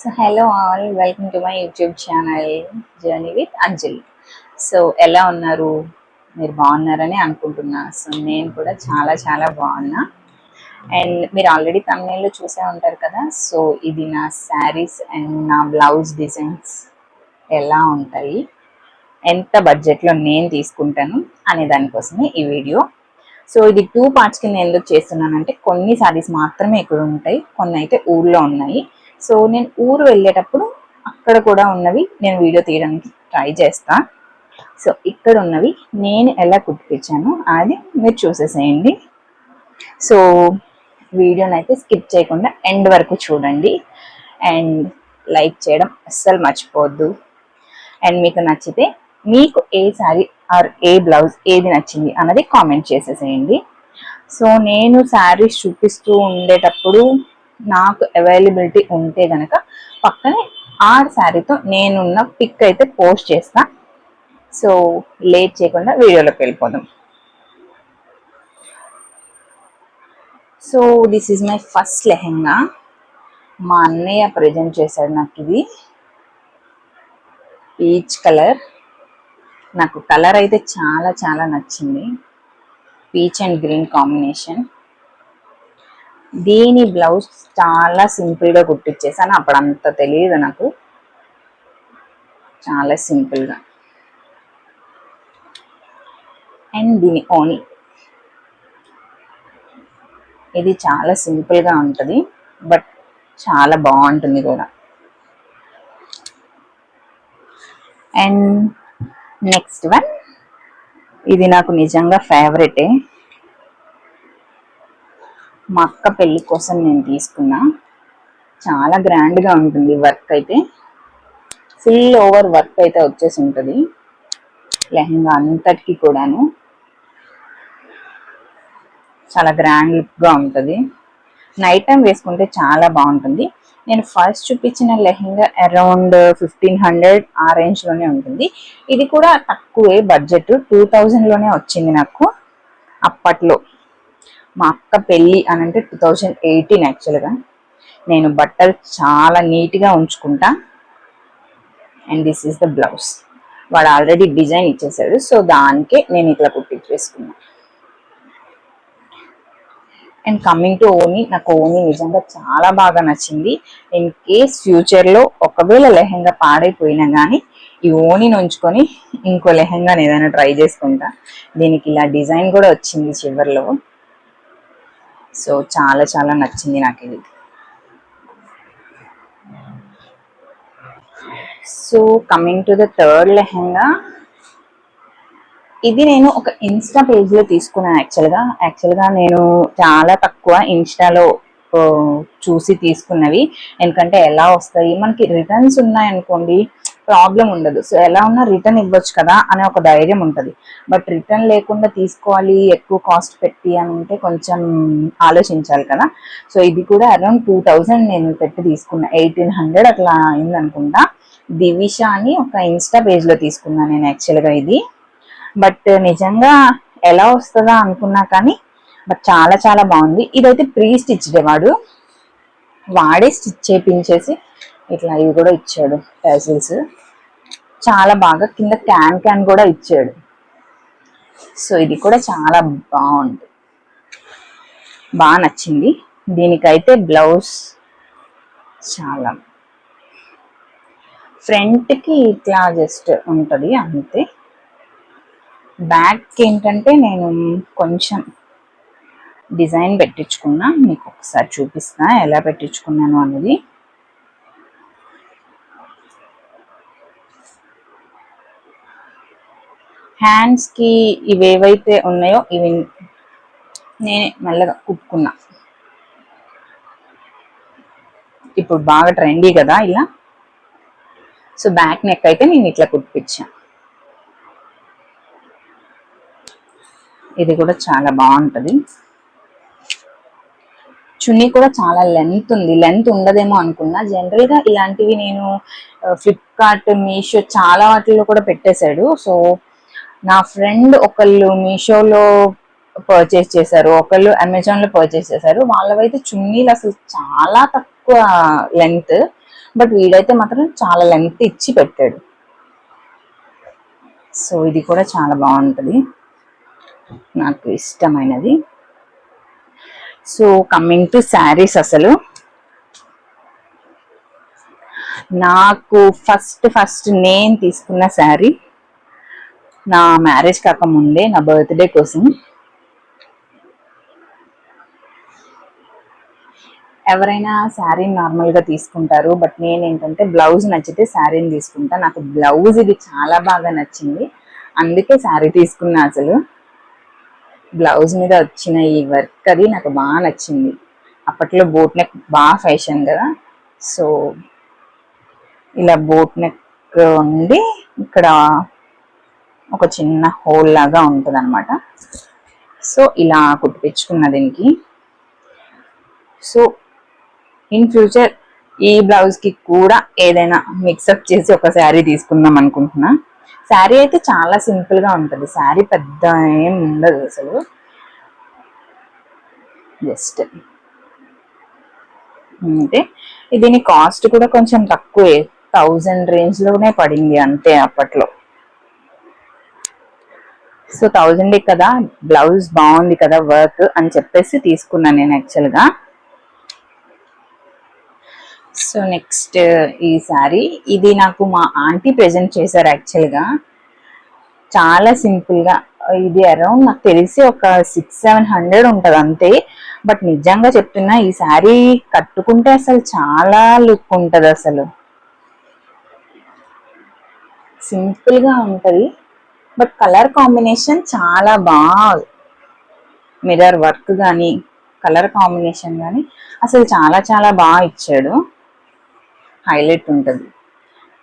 So hello all welcome to my YouTube channel journey with Anjali so ఎలా ఉన్నారు? మీరు బాగున్నారని అనుకుంటున్నా. సో నేను కూడా చాలా చాలా బాగున్నా. అండ్ మీరు ఆల్రెడీ తమిళలో చూసే ఉంటారు కదా? సో ఇది నా శారీస్ అండ్ నా బ్లౌజ్ డిజైన్స్ ఎలా ఉంటాయి? ఎంత బడ్జెట్లో నేను తీసుకుంటాను అనే దానికోసమే ఈ వీడియో. సో ఇది టూ పార్ట్స్ కింద ఎందుకు చేస్తున్నానంటే కొన్ని సారీస్ మాత్రమే ఇక్కడ ఉంటాయి కొన్ని అయితే ఊర్లో ఉన్నాయి. సో నేను ఊరు వెళ్ళేటప్పుడు అక్కడ కూడా ఉన్నవి నేను వీడియో తీయడానికి ట్రై చేస్తా. సో ఇక్కడ ఉన్నవి నేను ఎలా కుట్టిపించాను అది మీరు చూసేసేయండి. సో వీడియోని అయితే స్కిప్ చేయకుండా ఎండ్ వరకు చూడండి. అండ్ లైక్ చేయడం అస్సలు మర్చిపోవద్దు. అండ్ మీకు నచ్చితే మీకు a sari or a blouse ఏది నచ్చింది అన్నది కామెంట్ చేసేసేయండి. సో నేను శారీస్ చూపిస్తూ ఉండేటప్పుడు నాకు అవైలబిలిటీ ఉంటే గనక పక్కనే ఆ శారీతో నేనున్న పిక్ అయితే పోస్ట్ చేస్తా. సో లేట్ చేయకుండా వీడియోలోకి వెళ్ళిపోదాం. So this is my first lehenga మా అన్నయ్య ప్రజెంట్ చేశాడు నాకు ఇది. పీచ్ కలర్ నాకు కలర్ అయితే చాలా చాలా నచ్చింది. పీచ్ అండ్ గ్రీన్ కాంబినేషన్ దీని బ్లౌజ్ చాలా సింపుల్గా కుట్టించేసాను అప్పుడు అంత తెలియదు నాకు. చాలా సింపుల్గా అండ్ దీని ఓని ఇది చాలా సింపుల్గా ఉంటుంది బట్ చాలా బాగుంటుంది కూడా. And next one. ఇది నాకు నిజంగా ఫేవరెటే. మా అక్క పెళ్ళి కోసం నేను తీసుకున్నా. చాలా గ్రాండ్గా ఉంటుంది వర్క్ అయితే. ఫుల్ ఓవర్ వర్క్ అయితే వచ్చేసి ఉంటుంది. లెహంగా అంతటికి కూడాను. చాలా గ్రాండ్ లుక్గా ఉంటుంది. నైట్ టైం వేసుకుంటే చాలా బాగుంటుంది. నేను ఫస్ట్ చూపించిన లెహంగా అరౌండ్ ఫిఫ్టీన్ హండ్రెడ్ ఆ రేంజ్లోనే ఉంటుంది. ఇది కూడా తక్కువే బడ్జెట్ టూ థౌజండ్లోనే వచ్చింది నాకు అప్పట్లో. మా అక్క పెళ్ళి అని అంటే టూ థౌజండ్ ఎయిటీన్ యాక్చువల్గా నేను బట్టలు చాలా నీట్గా ఉంచుకుంటా. And this is the blouse వాడు ఆల్రెడీ డిజైన్ ఇచ్చేసాడు. సో దానికే నేను ఇట్లా కుట్టించేసుకున్నాను అండ్ కమింగ్ టు ఓనీ నాకు ఓనీ నిజంగా చాలా బాగా నచ్చింది. ఇన్ కేస్ ఫ్యూచర్లో ఒకవేళ లెహెంగా పాడైపోయినా కానీ ఈ ఓనీని ఉంచుకొని ఇంకో లెహెంగాని ఏదైనా ట్రై చేసుకుంటా. దీనికి ఇలా డిజైన్ కూడా వచ్చింది చివరిలో. సో చాలా చాలా నచ్చింది నాకు ఇది. So coming to the third lehenga ఇది నేను ఒక ఇన్స్టా పేజ్లో తీసుకున్నాను యాక్చువల్గా యాక్చువల్గా నేను చాలా తక్కువ ఇన్స్టాలో చూసి తీసుకున్నవి. ఎందుకంటే ఎలా వస్తాయి? మనకి రిటర్న్స్ ఉన్నాయనుకోండి ప్రాబ్లం ఉండదు. సో ఎలా ఉన్నా రిటర్న్ ఇవ్వచ్చు కదా అనే ఒక ధైర్యం ఉంటుంది. బట్ రిటర్న్ లేకుండా తీసుకోవాలి ఎక్కువ కాస్ట్ పెట్టి అని అంటే కొంచెం ఆలోచించాలి కదా. సో ఇది కూడా అరౌండ్ టూ థౌజండ్ నేను పెట్టి తీసుకున్నా. ఎయిటీన్ హండ్రెడ్ అట్లా అయింది అనుకుంటా దివిషా అని ఒక ఇన్స్టా పేజ్లో తీసుకున్నాను నేను యాక్చువల్గా ఇది. బట్ నిజంగా ఎలా వస్తుందా అనుకున్నా కానీ బట్ చాలా చాలా బాగుంది. ఇదైతే ప్రీ స్టిచ్డే వాడు. వాడే స్టిచ్ చేపించేసి ఇట్లా ఇవి కూడా ఇచ్చాడు ప్యాసిల్స్ చాలా బాగా కింద క్యాన్ క్యాన్ కూడా ఇచ్చాడు. సో ఇది కూడా చాలా బాగుంది. బాగా నచ్చింది. దీనికైతే బ్లౌజ్ చాలా ఫ్రంట్కి ఇట్లా జస్ట్ ఉంటుంది అంతే. బ్యాక్ ఏంటంటే నేను కొంచెం డిజైన్ పెట్టించుకున్నా మీకు ఒకసారి చూపిస్తా ఎలా పెట్టించుకున్నాను అనేది. హ్యాండ్స్కి ఇవేవైతే ఉన్నాయో ఇవి నేనే మెల్లగా కుట్టుకున్నా. ఇప్పుడు బాగా ట్రెండీ కదా ఇలా. సో బ్యాక్ నెక్ అయితే నేను ఇట్లా కుట్టిపించాను ఇది కూడా చాలా బాగుంటుంది. చున్నీ కూడా చాలా లెంత్ ఉంది. లెంత్ ఉండదేమో అనుకున్నా. జనరల్గా ఇలాంటివి నేను uh, ఫ్లిప్కార్ట్ మీషో చాలా వాటిల్లో కూడా పెట్టేశాడు. సో నా ఫ్రెండ్ ఒకళ్ళు మీషోలో పర్చేస్ చేశారు ఒకళ్ళు అమెజాన్లో పర్చేస్ చేశారు. వాళ్ళవైతే చున్నీలు అసలు చాలా తక్కువ లెంత్ బట్ వీడైతే మాత్రం చాలా లెంత్ ఇచ్చి పెట్టాడు. సో ఇది కూడా చాలా బాగుంటుంది. నాకు ఇష్టమైనది. సో కమింగ్ టు శారీస్ అసలు. నాకు ఫస్ట్ ఫస్ట్ నేను తీసుకున్న శారీ నా మ్యారేజ్ కాకముందే నా బర్త్డే కోసం ఎవరైనా శారీ నార్మల్గా తీసుకుంటారు బట్ నేను ఏంటంటే బ్లౌజ్ నచ్చితే శారీని తీసుకుంటా. నాకు బ్లౌజ్ ఇది చాలా బాగా నచ్చింది. అందుకే శారీ తీసుకున్నా అసలు. బ్లౌజ్ మీద వచ్చిన ఈ వర్క్ అది నాకు బాగా నచ్చింది. అప్పట్లో బోట్ నెక్ బాగా ఫ్యాషన్ కదా. సో ఇలా బోట్ నెక్ ఉండి ఇక్కడ ఒక చిన్న హోల్ లాగా ఉంటుంది అనమాట సో ఇలా కుట్టిపించుకున్న దీనికి. సో ఇన్ ఫ్యూచర్ ఈ బ్లౌజ్కి కూడా ఏదైనా మిక్సప్ చేసి ఒక శారీ తీసుకుందాం అనుకుంటున్నా. శారీ అయితే చాలా సింపుల్గా ఉంటుంది. శారీ పెద్ద ఏం ఉండదు అసలు. జస్ట్ అంటే దీని కాస్ట్ కూడా కొంచెం తక్కువే. థౌజండ్ రేంజ్లోనే పడింది అంతే అప్పట్లో. సో థౌజండ్ కదా బ్లౌజ్ బాగుంది కదా వర్క్ అని చెప్పేసి తీసుకున్నాను నేను యాక్చువల్గా. సో నెక్స్ట్ ఈ సారీ ఇది నాకు మా ఆంటీ ప్రెజెంట్ చేశారు యాక్చువల్గా. చాలా సింపుల్గా ఇది అరౌండ్ నాకు తెలిసి ఒక సిక్స్ సెవెన్ హండ్రెడ్ ఉంటుంది అంతే. బట్ నిజంగా చెప్తున్నా ఈ శారీ కట్టుకుంటే అసలు చాలా లుక్ ఉంటుంది అసలు. సింపుల్గా ఉంటుంది. బట్ కలర్ కాంబినేషన్ చాలా బాగా మిర్రర్ వర్క్ కానీ కలర్ కాంబినేషన్ కానీ అసలు చాలా చాలా బాగా ఇచ్చాడు. హైలైట్ ఉంటుంది.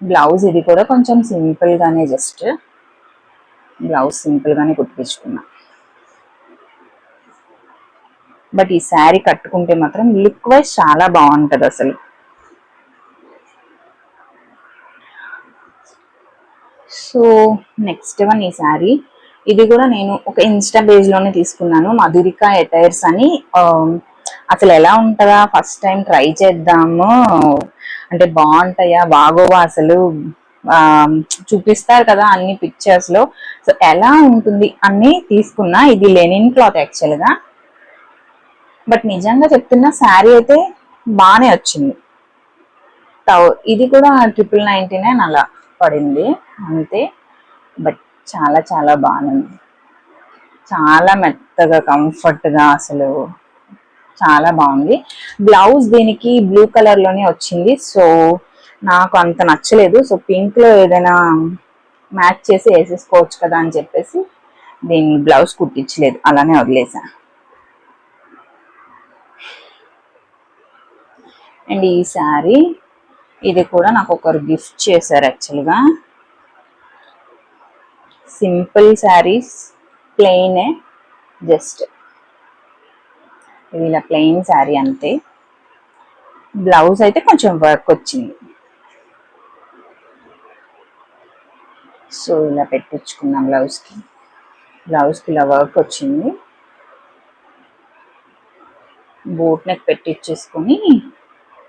బ్లౌజ్ ఇది కూడా కొంచెం సింపుల్గానే జస్ట్ బ్లౌజ్ సింపుల్గానే కుట్టించుకున్నా. బట్ ఈ శారీ కట్టుకుంటే మాత్రం లుక్ వైజ్ చాలా బాగుంటుంది అసలు. సో నెక్స్ట్ వన్ ఈ శారీ ఇది కూడా నేను ఒక ఇన్స్టా పేజ్లోనే తీసుకున్నాను. మధురిక ఎటైర్స్ అని. Um, అసలు ఎలా ఉంటుందా? ఫస్ట్ టైం ట్రై చేద్దాము. అంటే బాగుంటాయా? బాగోవా అసలు? Um, చూపిస్తారు కదా అన్ని పిక్చర్స్లో. సో ఎలా ఉంటుంది అని తీసుకున్నా. ఇది లెనిన్ క్లాత్ యాక్చువల్గా. బట్ నిజంగా చెప్తున్నా శారీ అయితే బాగానే వచ్చింది. ఇది కూడా ట్రిపుల్ నైన్టీ నైన్ అలా పడింది. అంతే. బట్ చాలా చాలా బాగుంది. చాలా మెత్తగా కంఫర్ట్గా అసలు చాలా బాగుంది. బ్లౌజ్ దీనికి బ్లూ కలర్లోనే వచ్చింది. సో నాకు అంత నచ్చలేదు. సో పింక్లో ఏదైనా మ్యాచ్ చేసి వేసేసుకోవచ్చు కదా అని చెప్పేసి దీన్ని బ్లౌజ్ కుట్టించలేదు. అలానే వదిలేసా. అండ్ ఈ శారీ ఇది కూడా నాకు ఒకరు గిఫ్ట్ చేశారు యాక్చువల్గా. సింపుల్ శారీస్ ప్లెయినే జస్ట్ ఇది ఇలా ప్లెయిన్ శారీ అంతే. బ్లౌజ్ అయితే కొంచెం వర్క్ వచ్చింది. సో ఇలా పెట్టించుకున్నాం బ్లౌజ్కి. బ్లౌజ్కి ఇలా వర్క్ వచ్చింది. బూట్ నెక్ పెట్టించేసుకొని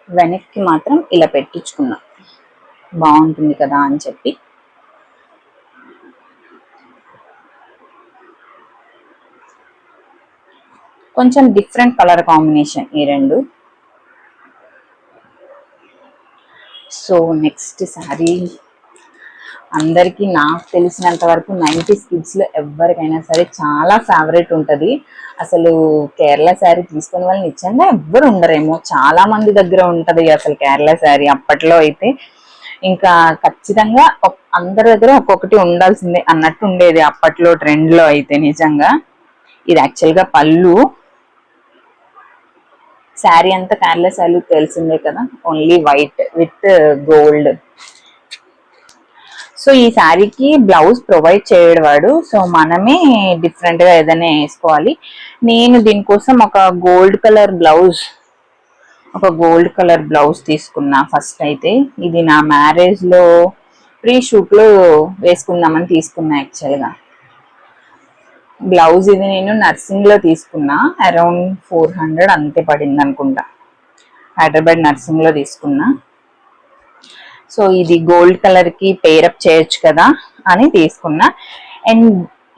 వెనక్కి మాత్రం ఇలా పెట్టించుకున్నాం. బాగుంటుంది కదా అని చెప్పి. కొంచెం డిఫరెంట్ కలర్ కాంబినేషన్ ఈ రెండు. సో నెక్స్ట్ శారీ అందరికీ నాకు తెలిసినంత వరకు నైంటీస్ కిడ్స్లో ఎవరికైనా సరే చాలా ఫేవరెట్ ఉంటుంది. అసలు కేరళ శారీ తీసుకునే వాళ్ళు నిజంగా ఎవ్వరు ఉండరేమో. చాలా మంది దగ్గర ఉంటుంది అసలు కేరళ శారీ అప్పట్లో అయితే. ఇంకా ఖచ్చితంగా అందరి దగ్గర ఒక్కొక్కటి ఉండాల్సిందే అన్నట్టు ఉండేది అప్పట్లో ట్రెండ్లో అయితే నిజంగా. ఇది యాక్చువల్గా పళ్ళు. శారీ అంతా కేరళ శారీ తెలిసిందే కదా? Only white with gold so ఈ శారీకి బ్లౌజ్ ప్రొవైడ్ చేయడవాడు సో మనమే డిఫరెంట్గా ఏదైనా వేసుకోవాలి. నేను దీనికోసం ఒక గోల్డ్ కలర్ బ్లౌజ్ ఒక గోల్డ్ కలర్ బ్లౌజ్ తీసుకున్నా ఫస్ట్ అయితే. ఇది నా మ్యారేజ్లో ప్రీ షూట్లో వేసుకుందామని తీసుకున్నా యాక్చువల్గా బ్లౌజ్ ఇది నేను నర్సింగ్లో తీసుకున్నా అరౌండ్ ఫోర్ హండ్రెడ్ అంతే పడింది అనుకుంటా. హైదరాబాద్ నర్సింగ్లో తీసుకున్నా. సో ఇది గోల్డ్ కలర్కి పేరప్ చేయొచ్చు కదా అని తీసుకున్నా. అండ్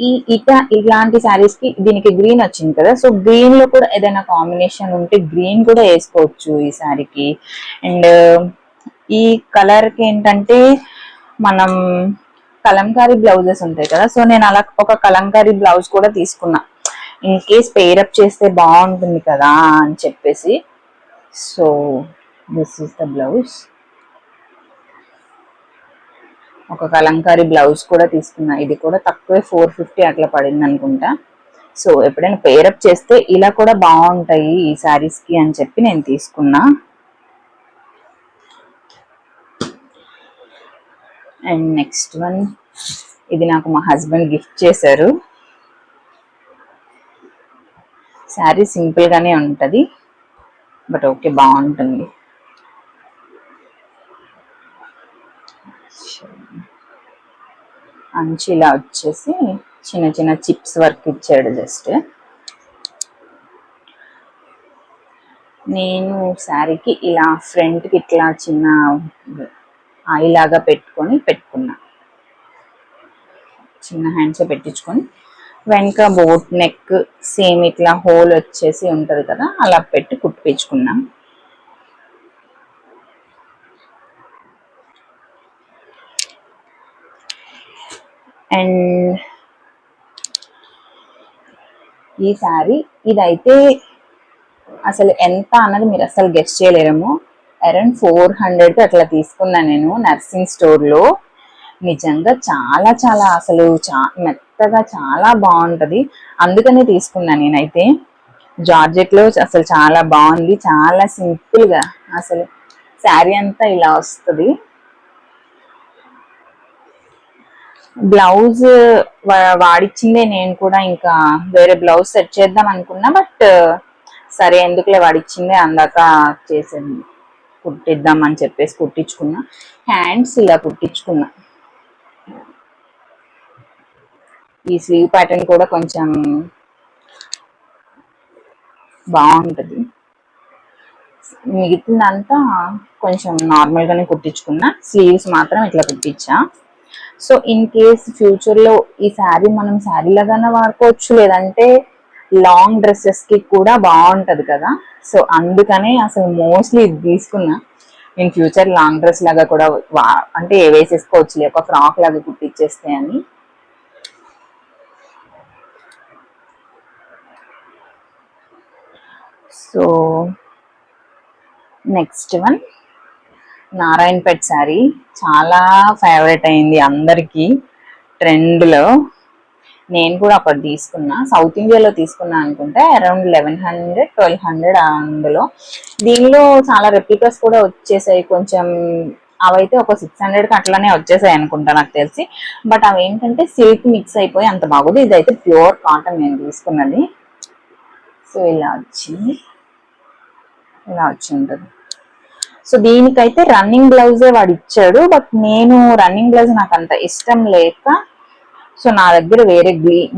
ఈ ఇట ఇలాంటి శారీస్కి దీనికి గ్రీన్ వచ్చింది కదా సో గ్రీన్లో కూడా ఏదైనా కాంబినేషన్ ఉంటే గ్రీన్ కూడా వేసుకోవచ్చు ఈ శారీకి అండ్ ఈ కలర్కి ఏంటంటే మనం కలంకారీ బ్లౌజెస్ ఉంటాయి కదా. సో నేను అలా ఒక కలంకారీ బ్లౌజ్ కూడా తీసుకున్నా. ఇన్ కేస్ పేరప్ చేస్తే బాగుంటుంది కదా అని చెప్పేసి. So this is the blouse ఒక కలంకారీ బ్లౌజ్ కూడా తీసుకున్నా. ఇది కూడా తక్కువే ఫోర్ ఫిఫ్టీ అట్లా పడింది అనుకుంటా. సో ఎప్పుడైనా పేరప్ చేస్తే ఇలా కూడా బాగుంటాయి ఈ శారీస్కి అని చెప్పి నేను తీసుకున్నా. అండ్ నెక్స్ట్ వన్ ఇది నాకు మా హస్బెండ్ గిఫ్ట్ చేశారు. శారీ సింపుల్ గానే బట్ ఓకే బాగుంటుంది. అంచు ఇలా వచ్చేసి చిన్న చిన్న చిప్స్ వర్క్ ఇచ్చాడు జస్ట్ నేను శారీకి ఇలా ఫ్రంట్కి ఇట్లా చిన్న ఇలాగా పెట్టుకొని పెట్టుకున్నా. చిన్న హ్యాండ్సే పెట్టించుకొని. వెనక బోట్ నెక్ సేమ్ ఇట్లా హోల్ వచ్చేసి ఉంటుంది కదా అలా పెట్టి కుట్టించుకున్నా. అండ్ ఈ సారీ ఇదైతే అసలు ఎంత అన్నది మీరు అసలు గెస్ట్ చేయలేరేమో. అరౌండ్ ఫోర్ హండ్రెడ్ అట్లా తీసుకున్నా నేను నర్సింగ్ స్టోర్లో. నిజంగా చాలా చాలా అసలు చా మెత్తగా చాలా బాగుంటుంది. అందుకనే తీసుకున్నా నేనైతే. జార్జెట్లో అసలు చాలా బాగుంది. చాలా సింపుల్గా అసలు శారీ అంతా ఇలా వస్తుంది. బ్లౌజ్ వాడిచ్చిందే నేను కూడా ఇంకా వేరే బ్లౌజ్ సెట్ చేద్దాం అనుకున్నా బట్ సరే ఎందుకులే వాడిచ్చిందే అందాక చేసింది. కుట్టిద్దాం అని చెప్పేసి కుట్టించుకున్నా. హ్యాండ్స్ ఇలా కుట్టించుకున్నా. ఈ స్లీవ్ ప్యాటర్న్ కూడా కొంచెం బాగుంటుంది. మిగతాదంతా కొంచెం నార్మల్గానే కుట్టించుకున్నా. స్లీవ్స్ మాత్రం ఇట్లా కుట్టించా. సో ఇన్ కేస్ ఫ్యూచర్లో ఈ శారీ మనం శారీ లాగానే వాడుకోవచ్చు లేదంటే లాంగ్ డ్రెస్సెస్కి కూడా బాగుంటది కదా. సో అందుకనే అసలు మోస్ట్లీ ఇది తీసుకున్నా. ఇన్ ఫ్యూచర్ లాంగ్ డ్రెస్ లాగా కూడా అంటే వేసేసుకోవచ్చు ఒక ఫ్రాక్ లాగా కుట్టిచ్చేస్తే అని. So next one. Narayanpet sari. చాలా ఫేవరెట్ అయింది అందరికీ. ట్రెండ్లో. నేను కూడా అక్కడ తీసుకున్నా. సౌత్ ఇండియాలో తీసుకున్నా అనుకుంటే around eleven hundred twelve hundred అందులో. దీనిలో చాలా రెప్లికస్ కూడా వచ్చేసాయి. కొంచెం అవైతే ఒక సిక్స్ హండ్రెడ్కి అట్లానే వచ్చేసాయి అనుకుంటా నాకు తెలిసి. బట్ అవి ఏంటంటే సిల్క్ మిక్స్ అయిపోయి అంత బాగుంది. ఇదైతే ప్యూర్ కాటన్ నేను తీసుకున్నది. సో ఇలా వచ్చింది ఇలా వచ్చి ఉంటుంది. సో దీనికైతే రన్నింగ్ బ్లౌజే వాడు ఇచ్చాడు. బట్ నేను రన్నింగ్ బ్లౌజ్ నాకు అంత ఇష్టం లేక సో నా దగ్గర వేరే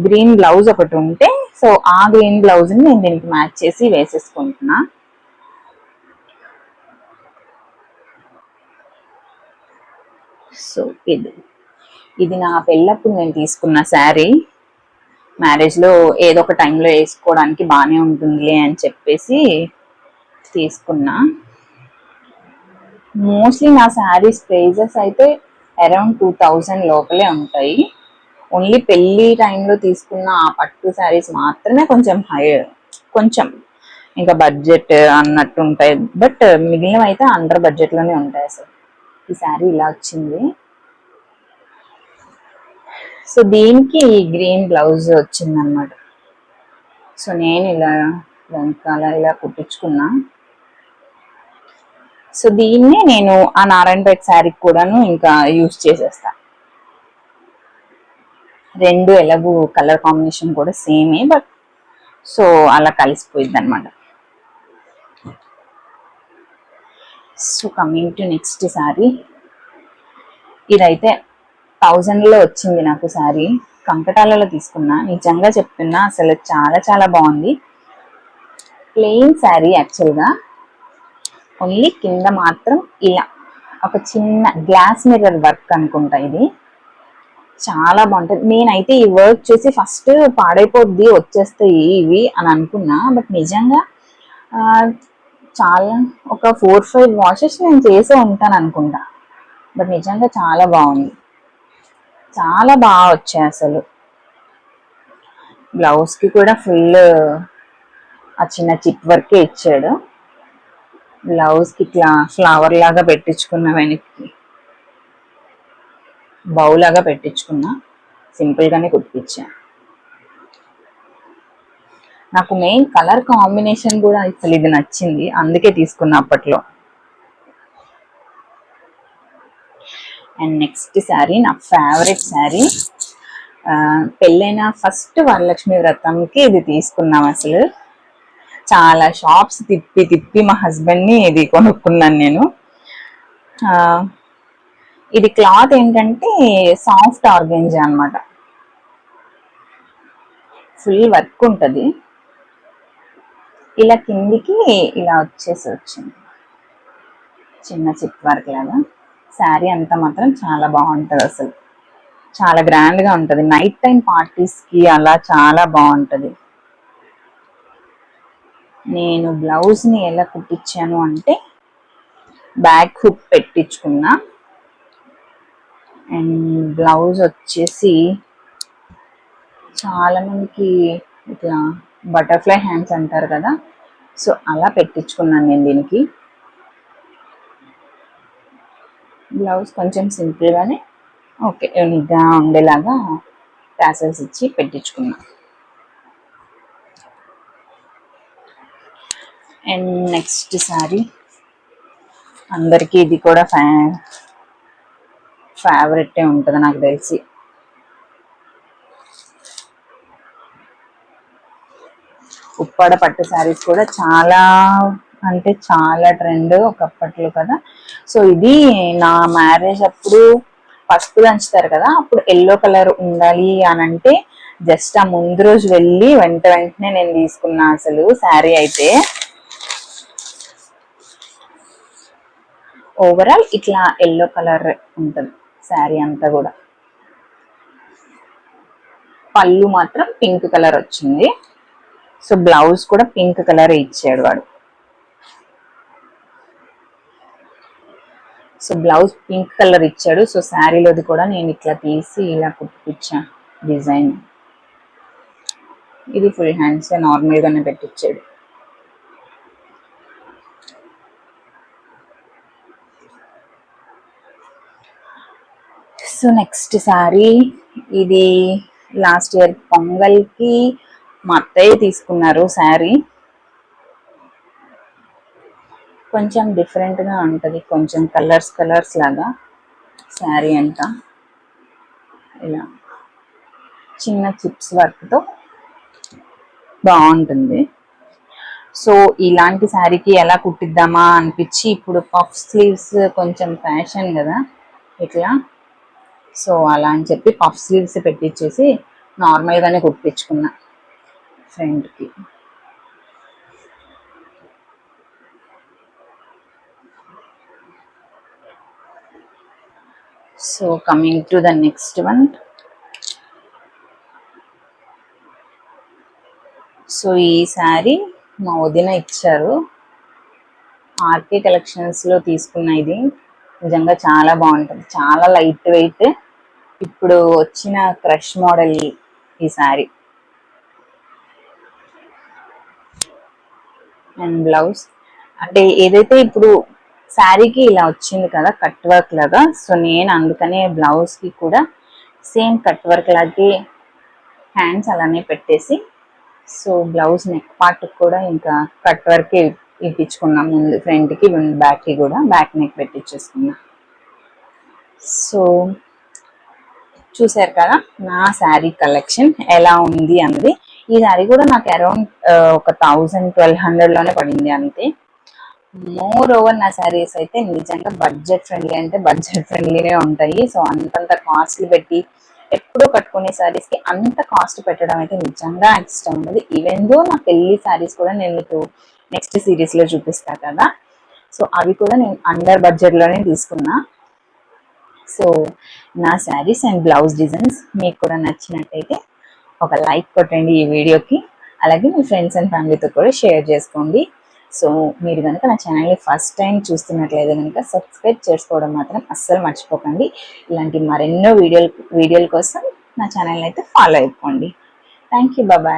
గ్రీన్ బ్లౌజ్ ఒకటి ఉంటే సో ఆ గ్రీన్ బ్లౌజ్ని నేను దీనికి మ్యాచ్ చేసి వేసేసుకుంటున్నా. సో ఇది ఇది నా పెళ్ళప్పుడు నేను తీసుకున్న శారీ. మ్యారేజ్లో ఏదో ఒక టైంలో వేసుకోవడానికి బాగానే ఉంటుందిలే అని చెప్పేసి తీసుకున్నా. మోస్ట్లీ నా శారీస్ ప్రైజెస్ అయితే అరౌండ్ టూ థౌజండ్ లోపలే ఉంటాయి. ఓన్లీ పెళ్ళి టైంలో తీసుకున్న ఆ పట్టు శారీస్ మాత్రమే కొంచెం హై కొంచెం. ఇంకా బడ్జెట్ అన్నట్టు ఉంటాయి. బట్ మిగిలినవి అయితే అండర్ బడ్జెట్లోనే ఉంటాయి అసలు. ఈ శారీ ఇలా వచ్చింది. సో దీనికి గ్రీన్ బ్లౌజ్ వచ్చింది అన్నమాట సో నేను ఇలా వెనకాల ఇలా కుట్టించుకున్నా. సో దీన్నే నేను ఆ నారాయణపేట శారీకి కూడాను ఇంకా యూజ్ చేసేస్తాను రెండు ఎలాగూ కలర్ కాంబినేషన్ కూడా సేమే బట్ సో అలా కలిసిపోయింది అనమాట so coming to next sari ఇదైతే థౌజండ్లో వచ్చింది నాకు శారీ కంకటాలలో తీసుకున్నా. నిజంగా చెప్తున్నా అసలు చాలా చాలా బాగుంది. ప్లెయిన్ శారీ యాక్చువల్గా ఓన్లీ కింద మాత్రం ఇలా ఒక చిన్న గ్లాస్ మిర్రర్ వర్క్ అనుకుంటా ఇది. చాలా బాగుంటుంది. నేనైతే ఈ వర్క్ చూసి ఫస్ట్ పాడైపోద్ది వచ్చేస్తాయి ఇవి అని అనుకున్నా. బట్ నిజంగా చాలా ఒక ఫోర్ ఫైవ్ వాషెస్ నేను చేసే ఉంటాను అనుకుంటా. బట్ నిజంగా చాలా బాగుంది. చాలా బాగా వచ్చాయి అసలు. బ్లౌజ్కి కూడా ఫుల్ ఆ చిన్న చిప్ వర్కే ఇచ్చాడు. బ్లౌజ్కి ఇట్లా ఫ్లవర్ లాగా పెట్టించుకున్న వెనక్కి. బౌలాగా పెట్టించుకున్నా. సింపుల్గానే కుట్టించా. నాకు మెయిన్ కలర్ కాంబినేషన్ కూడా అసలు ఇది నచ్చింది. అందుకే తీసుకున్నా అప్పట్లో. అండ్ నెక్స్ట్ శారీ నా ఫేవరెట్ శారీ పెళ్ళైన ఫస్ట్ వరలక్ష్మి వ్రతంకి ఇది తీసుకున్నాం అసలు. చాలా షాప్స్ తిప్పి తిప్పి మా హస్బెండ్ని ఇది కొనుక్కున్నాను నేను. ఇది క్లాత్ ఏంటంటే సాఫ్ట్ ఆర్గెంజా అన్నమాట. ఫుల్ వర్క్ ఉంటుంది. ఇలా కిందికి ఇలా వచ్చేసి వచ్చింది. చిన్న చిప్ వర్క్ లాగా. శారీ అంతా మాత్రం చాలా బాగుంటుంది అసలు. చాలా గ్రాండ్గా ఉంటుంది. నైట్ టైం పార్టీస్కి అలా చాలా బాగుంటుంది. నేను బ్లౌజ్ని ఎలా కుట్టించాను అంటే బ్యాక్ హుక్ పెట్టించుకున్నా. అండ్ బ్లౌజ్ వచ్చేసి చాలా మందికి ఇట్లా బటర్ఫ్లై హ్యాండ్స్ అంటారు కదా. సో అలా పెట్టించుకున్నాను నేను దీనికి. బ్లౌజ్ కొంచెం సింపుల్గానే ఓకే యూనిక్గా ఉండేలాగా ప్యాసెస్ ఇచ్చి పెట్టించుకున్నాను అండ్ నెక్స్ట్ సారీ. అందరికీ ఇది కూడా ఫ్యా ఫేవరెట్ ఉంటుంది నాకు తెలిసి. ఉప్పాడ పట్టు శారీస్ కూడా చాలా అంటే చాలా ట్రెండ్ ఒకప్పట్లో కదా. సో ఇది నా మ్యారేజ్ అప్పుడు పసుపు దంచుతారు కదా అప్పుడు ఎల్లో కలర్ ఉండాలి అని అంటే జస్ట్ ఆ ముందు రోజు వెళ్ళి వెంట వెంటనే నేను తీసుకున్నా అసలు శారీ అయితే. ఓవరాల్ ఇట్లా ఎల్లో కలర్ ఉంటుంది. శారీ అంతా కూడా. పళ్ళు మాత్రం పింక్ కలర్ వచ్చింది. సో బ్లౌజ్ కూడా పింక్ కలర్ ఇచ్చాడు వాడు. సో బ్లౌజ్ పింక్ కలర్ ఇచ్చాడు. సో శారీలోది కూడా నేను ఇట్లా తీసి ఇలా కుట్టించా డిజైన్. ఇది ఫుల్ హ్యాండ్స్ నార్మల్గానే పెట్టించాడు సో నెక్స్ట్ సారీ ఇది లాస్ట్ ఇయర్ పొంగల్కి మా అత్తయ్య తీసుకున్నారు శారీ కొంచెం డిఫరెంట్గా ఉంటుంది కొంచెం కలర్స్ కలర్స్ లాగా శారీ అంతా ఇలా చిన్న చిప్స్ వర్క్తో బాగుంటుంది. సో ఇలాంటి శారీకి ఎలా కుట్టిద్దామా అనిపించి ఇప్పుడు పఫ్ స్లీవ్స్ కొంచెం ఫ్యాషన్ కదా ఇట్లా సో అలా అని చెప్పి పఫ్ స్లీవ్స్ పెట్టించేసి నార్మల్గానే కుట్టించుకున్నా ఫ్రంట్కి so coming to the next one so ఈ శారీ మా వదిన ఇచ్చారు. ఆర్కే కలెక్షన్స్లో తీసుకున్న ఇది. నిజంగా చాలా బాగుంటుంది. చాలా లైట్ వెయిట్ ఇప్పుడు వచ్చిన క్రష్ మోడల్ ఈ శారీ అండ్ బ్లౌజ్ అంటే ఏదైతే ఇప్పుడు శారీకి ఇలా వచ్చింది కదా కట్ వర్క్ లాగా సో నేను అందుకనే బ్లౌజ్కి కూడా సేమ్ కట్ వర్క్ లాగే హ్యాండ్స్ అలానే పెట్టేసి సో బ్లౌజ్ నెక్ పార్ట్ కూడా ఇంకా కట్ వర్కే ఇప్పించుకున్నాం ముందు ఫ్రంట్కి బ్యాక్కి కూడా. బ్యాక్ నెక్ పెట్టించేసుకున్నా సో చూసారు కదా నా శారీ కలెక్షన్ ఎలా ఉంది అన్నది. ఈ శారీ కూడా నాకు అరౌండ్ ఒక థౌజండ్ ట్వెల్వ్ హండ్రెడ్లోనే పడింది అంతే. మోర్ ఓవర్ నా శారీస్ అయితే నిజంగా బడ్జెట్ ఫ్రెండ్లీ అంటే బడ్జెట్ ఫ్రెండ్లీనే ఉంటాయి. సో అంతంత కాస్ట్లు పెట్టి ఎప్పుడూ కట్టుకునే శారీస్కి అంత కాస్ట్ పెట్టడం అయితే నిజంగా ఇష్టం ఉండదు. ఈవెన్ దో నా పెళ్ళి శారీస్ కూడా నేను మీకు నెక్స్ట్ సిరీస్లో చూపిస్తా కదా. సో అవి కూడా నేను అండర్ బడ్జెట్లోనే తీసుకున్నా. సో నా శారీస్ అండ్ బ్లౌజ్ డిజైన్స్ మీకు కూడా నచ్చినట్టయితే ఒక లైక్ కొట్టండి ఈ వీడియోకి. అలాగే మీ ఫ్రెండ్స్ అండ్ ఫ్యామిలీతో కూడా షేర్ చేసుకోండి. సో మీరు కనుక నా ఛానల్ని ఫస్ట్ టైం చూస్తున్నట్లయితే కనుక సబ్స్క్రైబ్ చేసుకోవడం మాత్రం అస్సలు మర్చిపోకండి. ఇలాంటి మరెన్నో వీడియోలు వీడియోల కోసం నా ఛానల్ని అయితే ఫాలో అయిపోండి. థ్యాంక్ యూ బాబాయ్